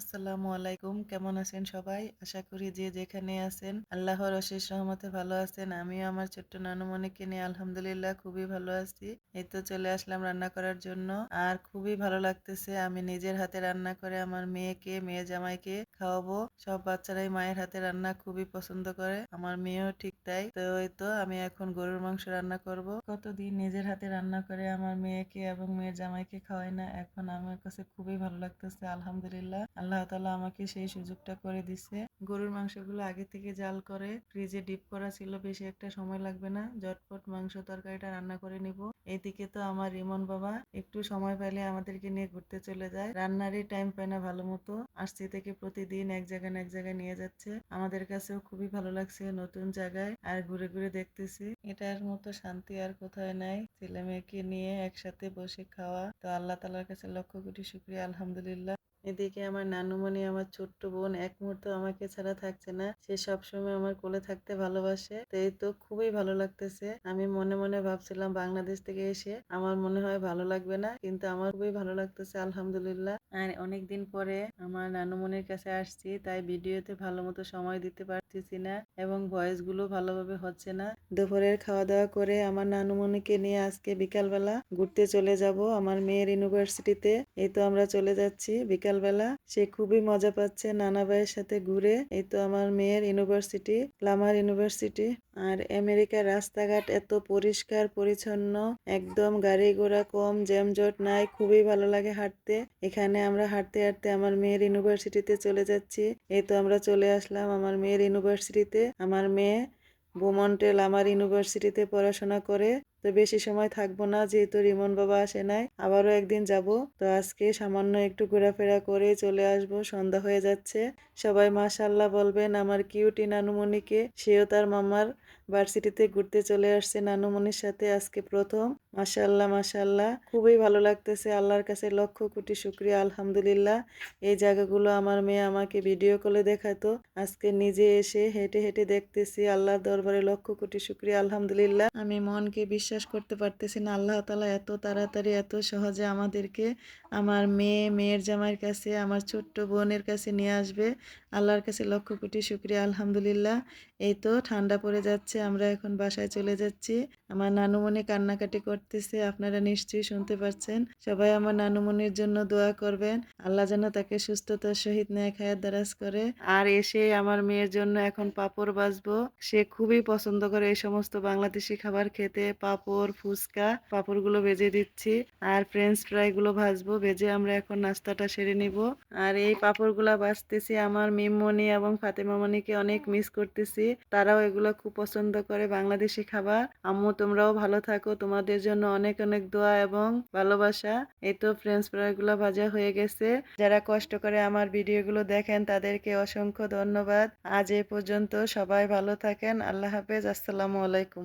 আসসালামু আলাইকুম। কেমন আছেন সবাই? আশা করি যে যেখানে আছেন, আল্লাহর অশেষ রহমতে ভালো আছেন। আমিও আমার ছোট্ট নানুমণিকে নিয়ে আলহামদুলিল্লাহ খুবই ভালো আছি। এই তো চলে আসলাম রান্না করার জন্য। আর খুবই ভালো লাগতেছে, আমি নিজের হাতে রান্না করে আমার মেয়েকে, মেয়ে জামাইকে খাওয়াবো। সব বাচ্চারাই মায়ের হাতে রান্না খুবই পছন্দ করে, আমার মেয়েও ঠিক তাই। তো এই তো আমি এখন গরুর মাংস রান্না করব। কতদিন নিজের হাতে রান্না করে আমার মেয়েকে এবং মেয়ের জামাইকে খাওয়াই না, এখন আমার কাছে খুবই ভালো লাগতেছে, আলহামদুলিল্লাহ। আল্লাহ তালা আমাকে সেই সুযোগটা করে দিচ্ছে গরুর মাংসগুলো আগে থেকে জাল করে ফ্রিজে ডিপ করা ছিল, বেশি একটা সময় লাগবে না। ঝটপট মাংস তরকারিটা রান্না করে নিব। এদিকে তো আমার রিমন বাবা একটু সময় পেলে আমাদেরকে নিয়ে ঘুরতে চলে যায়। রান্নারই টাইম পায় না ভালো মতো। আসছি থেকে প্রতিদিন এক জায়গায় না এক জায়গায় নিয়ে যাচ্ছে। আমাদের কাছেও খুবই ভালো লাগছে নতুন জায়গায় আর ঘুরে ঘুরে দেখতেছি। এটার মতো শান্তি আর কোথায় নাই। ছেলে মেয়েকে নিয়ে একসাথে বসে খাওয়া। তো আল্লাহ তালার কাছে লক্ষ কোটি শুক্রিয়া, আলহামদুলিল্লাহ। এদিকে আমার নানুমণি, আমার ছোট্ট বোন এক মুহূর্ত আমাকে ছাড়া থাকছে না। সে সবসময় আমার কোলে থাকতে ভালোবাসে। তো এই তো খুবই ভালো লাগতেছে। আমি মনে মনে ভাবছিলাম বাংলাদেশ থেকে এসে আমার মনে হয় ভালো লাগবে না, কিন্তু আমার খুবই ভালো লাগতেছে, আলহামদুলিল্লাহ। আর অনেকদিন পরে আমার নানুমণির কাছে আসছি, তাই ভিডিওতে ভালো মতো সময় দিতে পারতেছি না এবং ভয়েসগুলো ভালোভাবে হচ্ছে না। দুপুরের খাওয়া দাওয়া করে আমার নানুমণিকে নিয়ে আজকে বিকালবেলা ঘুরতে চলে যাব আমার মেয়ের ইউনিভার্সিটিতে। এই তো আমরা চলে যাচ্ছি। বিকালবেলা। সে খুবই মজা পাচ্ছে নানা ভাইয়ের সাথে ঘুরে। এই তো আমার মেয়ের ইউনিভার্সিটি লামার ইউনিভার্সিটি। আর আমেরিকার রাস্তাঘাট এত পরিষ্কার, পরিচ্ছন্ন, একদম গাড়ি ঘোড়া কম, জ্যামজট নাই, খুবই ভালো লাগে হাঁটতে। এখানে আমরা হাঁটতে হাঁটতে আমার মেয়ের ইউনিভার্সিটিতে চলে যাচ্ছি। এই তো আমরা চলে আসলাম আমার মেয়ের ইউনিভার্সিটিতে। আমার মেয়ে বোমন্টেল আমার ইউনিভার্সিটিতে পড়াশোনা করে। তো বেশি সময় থাকব না, যেহেতু রিমন বাবা আসে নাই, আবারও একদিন যাব। তো আজকে সামান্য একটু ঘোরাফেরা করে চলে আসব, সন্ধ্যা হয়ে যাচ্ছে। সবাই মাশাল্লাহ বলবেন, আমার কিউটি নানুমণিকে সেও তার মামার ভার্সিটিতে ঘুরতে চলে আসছে নানুমণির সাথে আজকে প্রথম। মাশাল্লাহ মাশাল্লাহ খুবই ভালো লাগতেছে। আল্লাহর কাছে লক্ষ কোটি শুক্রিয়া, আলহামদুলিল্লাহ। এই জায়গাগুলো আমার মেয়ে আমাকে ভিডিও কলে দেখাতো। আজকে নিজে এসে হেঁটে হেঁটে দেখতেছি আল্লাহর দরবারে লক্ষ কোটি শুক্রিয়া, আলহামদুলিল্লাহ। আমি মনকে বিশ্বাস করতে পারতেছি না, আল্লাহ তালা এত তাড়াতাড়ি, এত সহজে আমাদেরকে আমার মেয়ে, মেয়ের জামাইয়ের কাছে, আমার ছোট্ট বোনের কাছে নিয়ে আসবে। আল্লাহর কাছে লক্ষ কোটি শুক্রিয়া, আলহামদুলিল্লাহ। এই তো ঠান্ডা পড়ে যাচ্ছে আমরা এখন বাসায় চলে যাচ্ছি। আমার নানুমণি কান্নাকাটি করতেছে, আপনারা নিশ্চয়ই শুনতে পাচ্ছেন। সবাই আমার নানুমণির জন্য দোয়া করবেন। আল্লাহ যেন তাকে সুস্থতার সহিত ন্যায় খায়াত দারাজ করে। আর এসে আমার মেয়ের জন্য এখন পাপড় বাজবো সে খুবই পছন্দ করে এই সমস্ত বাংলাদেশি খাবার খেতে। পাপড়, ফুচকা, পাপড়গুলো ভেজে দিচ্ছি। আর ফ্রেঞ্চ ফ্রাই গুলো ভাজবো। ভেজে আমরা এখন নাস্তাটা সেরে নিব। আর এই পাপড় পাপড়গুলা বাজতেছি আমার মিমমণি এবং ফাতেমামণিকে অনেক মিস করতেছি। তারাও এগুলো খুব পছন্দ করে বাংলাদেশি খাবার। আম্মু, তোমরাও ভালো থাকো। তোমাদের জন্য অনেক অনেক দোয়া এবং ভালোবাসা। এই তো ফ্রেঞ্চ ফ্রাইগুলো ভাজা হয়ে গেছে। যারা কষ্ট করে আমার ভিডিওগুলো দেখেন, তাদেরকে অসংখ্য ধন্যবাদ। আজ এ পর্যন্ত সবাই ভালো থাকেন। আল্লাহ হাফেজ। আসসালামু আলাইকুম।